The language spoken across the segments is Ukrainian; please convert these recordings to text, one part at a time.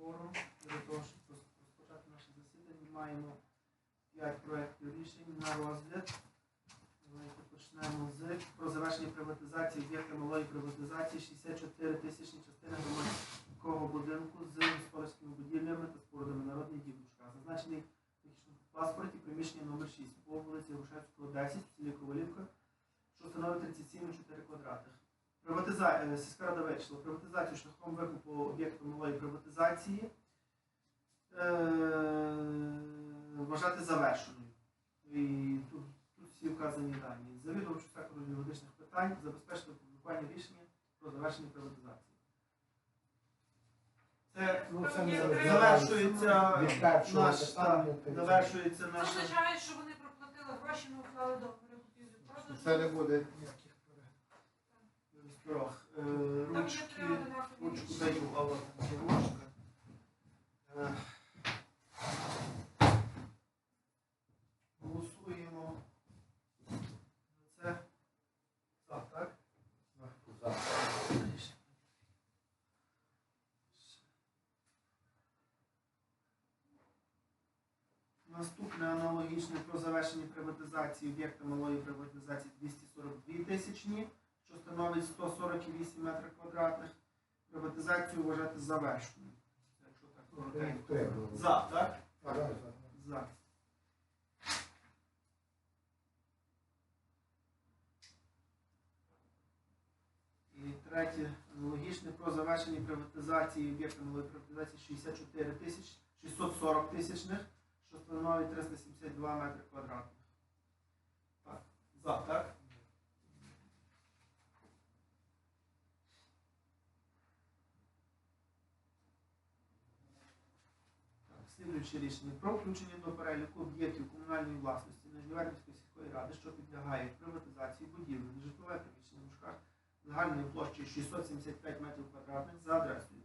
кворум для того, щоб розпочати наше засідання. Маємо 5 проєктів рішень на розгляд. Давайте почнемо з про завершення приватизації об'єкта малої приватизації 64 тисячні частини громадського будинку з господарськими будівлями та спорудами народний дім Зазначений в паспорті приміщення номер 6 по вулиці Грушевського, 10 в селі Ковалівка, що становить 37,4 квадратних. Приватиза... е, Сільська рада вирішила приватизацію шляхом викупу об'єкту малої приватизації е... вважати завершеною. І тут, тут всі вказані дані. Завідувачу сектору юридичних питань забезпечити опублікування рішення про завершення приватизації. Це Ну, це не завершується наш то завершується Це означає, що вони проплатили гроші, ми уклали договір купівлі Це не буде ніяких Порох. Е, Ручки, ручку даю, а от там є ложка. Е, Голосуємо. за Це. Так, так? Рішення. Наступне аналогічне про завершення приватизації об'єкта малої приватизації 242 тисячні, що становить 148 метрів квадратних. Приватизацію вважати завершеною. Якщо так. За, так. За. І третє, аналогічне про завершення приватизації об'єкта малої приватизації 64 тисяч 640 тисячних, що становить 372 метри квадратних. Так, за, так? Так, Слідуюче рішення про включення до переліку об'єктів комунальної власності Нижньоверхівської сільської ради, що підлягає приватизації будівлі, нежитлове приміщення в Мушках загальною площею 675 метрів квадратних за адресою.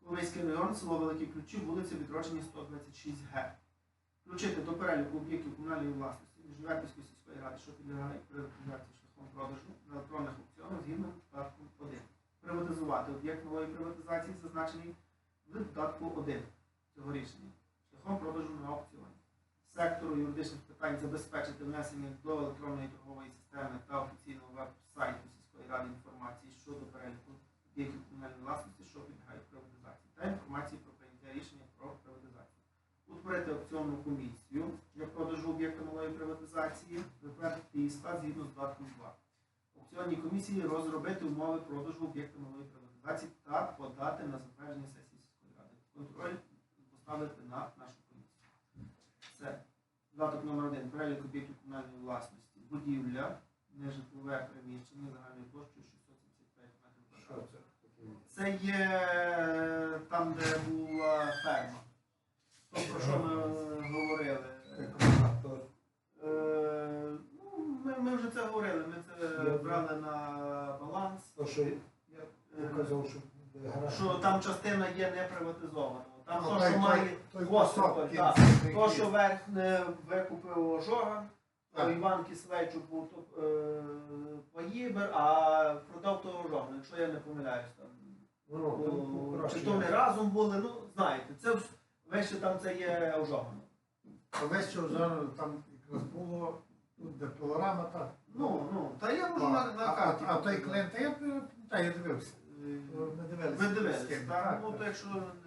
Коломийський район, село Великі Ключі, вулиця Відродження 126 Г. Включити до переліку об'єктів комунальної власності Нижньоверхівської сільської ради, що підлягає приватизації шляхом продажу на електронних аукціонах згідно з додатком 1. Приватизувати об'єкт нової приватизації, зазначений в додатку 1 цього рішення шляхом продажу на аукціоні. Сектору юридичних питань забезпечити внесення до електронної торгової системи та офіційного веб-сайту сільської ради інформації щодо переліку об'єктів комунальної власності, що підлягають приватизації, та інформації про прийняття рішення про приватизацію. Утворити аукціонну комісію для продажу об'єкта малої приватизації, затвердити її склад згідно з додатком 2. Аукціонній комісії розробити умови продажу об'єкта малої приватизації та подати на затвердження сесії сільської ради. Контроль поставити на нашу комісію. Це додаток номер один. Перелік об'єктів комунальної власності. Будівля, нежитлове приміщення загальною площею 675 метрів Що квадратних. це? Це є там, де була ферма. То, про що ми говорили. То Е, ну, ми, ми вже це говорили, ми це брали на баланс. то, що Е, я показав, що що там частина є не приватизована. Там Ну, то, той- що має той Гострополь, кусок так. кінцевий То, що є. верхне викупив Жоган, то Так. Іван Кислейчук був то, е, поїбер, а продав того Жогана, якщо я не помиляюсь. Там. Ну, ну, ну, краще. Чи то не разом були, ну знаєте, це вище там це є Жоган. А весь що зараз там якраз було, тут де пилорама, так. Ну, ну, та я можу А, на, на а, карті. а той клієнт, я пам'ятаю, я дивився. Е, Ми дивилися. Ви дивились, так? Ну, то якщо не.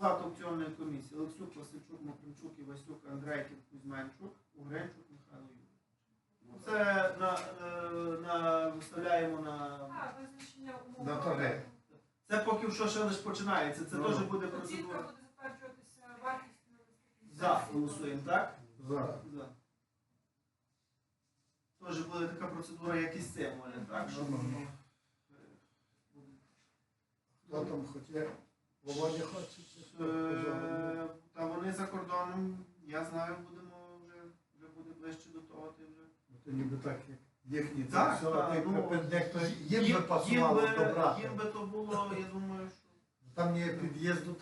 Склад аукціонної комісії. Олексюк, Васильчук, Макринчук, Івасюк, Андрейків, Кузьменчук, Угренчук, Михайло Юрійович. Це на, е, на, виставляємо на... А, визначення умов. На торги. Це поки що ще лише починається. Це Ну. теж буде Оцінка процедура. буде затверджуватися вартістю. За голосуємо, так? За. За. Теж буде така процедура, як і з цим, Оля, так? Що, Ну, ну. ну, е, Хто там хотів? Володя хоче? чи? Е, Та вони за кордоном, я знаю, будемо вже, вже буде ближче до того, ти вже. Ну, То ніби так, як їхні це Так, все, так, ну, би дехто їм би їм пасувало би, добрати. їм би то було, я думаю, що Там ні під'їзду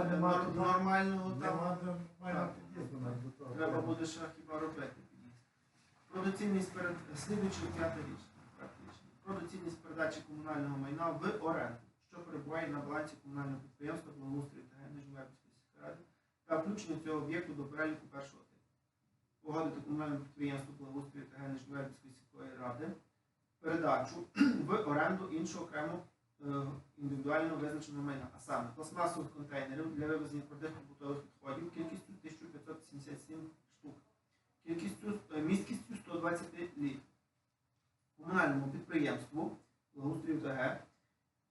е, нема, нор- туди. нормального там Нема нормального під'їзду навіть до того. треба буде ще хіба робити. під'їзд. Про перед п'яте рішення. проект рішення. Передачі комунального майна в оренду, що перебуває на балансі комунального підприємства благоустрою та Нижньовербської сільської ради та включення цього об'єкту до переліку першого типу. Погодити комунальному підприємству благоустрою та Нижньовербської сільської ради передачу в оренду іншого окремо е, індивідуально визначеного майна, а саме пластмасових контейнерів для вивезення твердих побутових відходів кількістю 1577 штук, кількістю е, місткістю 120 літрів. Комунальному підприємству благоустрою ТГ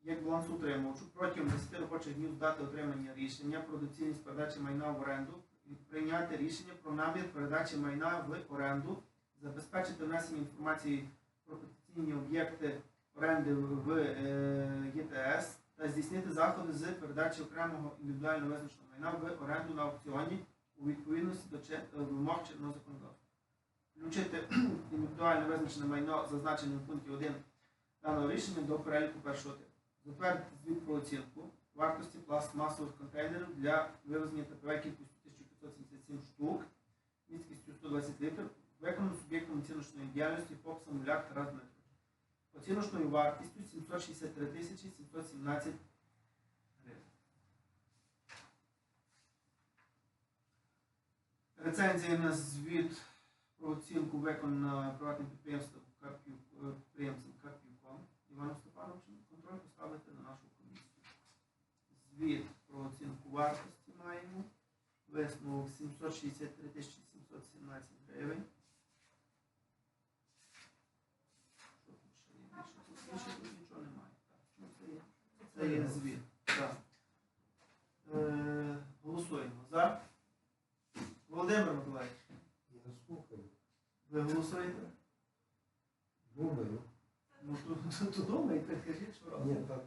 як балансоутримувачу протягом 10 робочих днів здати отримання рішення про доцільність передачі майна в оренду і прийняти рішення про намір передачі майна в оренду, забезпечити внесення інформації про потенційні об'єкти оренди в е, ЄТС та здійснити заходи з передачі окремого індивідуально визначеного майна в оренду на аукціоні у відповідності до е, вимог чинного законодавства. Включити індивідуально визначене майно, зазначене в пункті 1 даного рішення до переліку першого типу. Затвердити звіт про оцінку вартості пластмасових контейнерів для вивезення ТПВ кількістю 1577 штук, міськістю 120 літрів, виконано суб'єктом оціночної діяльності ФОП Самуляк Тарас Дмитрович. Оціночною вартістю 763 тисячі 717 гривень. Рецензія на звіт про оцінку виконана приватним підприємством Карпів, е, підприємцем Карпівком Іваном Степановичем. Контроль поставити на нашу комісію. Звіт про оцінку вартості маємо. Висновок 763 717 гривень. Що тут ще є? Більше тут, більше тут нічого немає. Так, ну це є. Це є звіт. Так. Е, голосуємо. За. Володимир Миколаївич, Я слухаю. ви голосуєте? Думаю. Ну то, то, то думайте, кажіть, що Ні, так.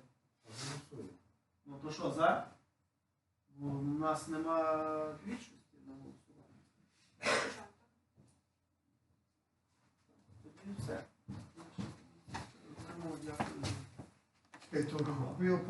То що, за? У нас нема більшості на голосування. Тоді все. Дякую. Купив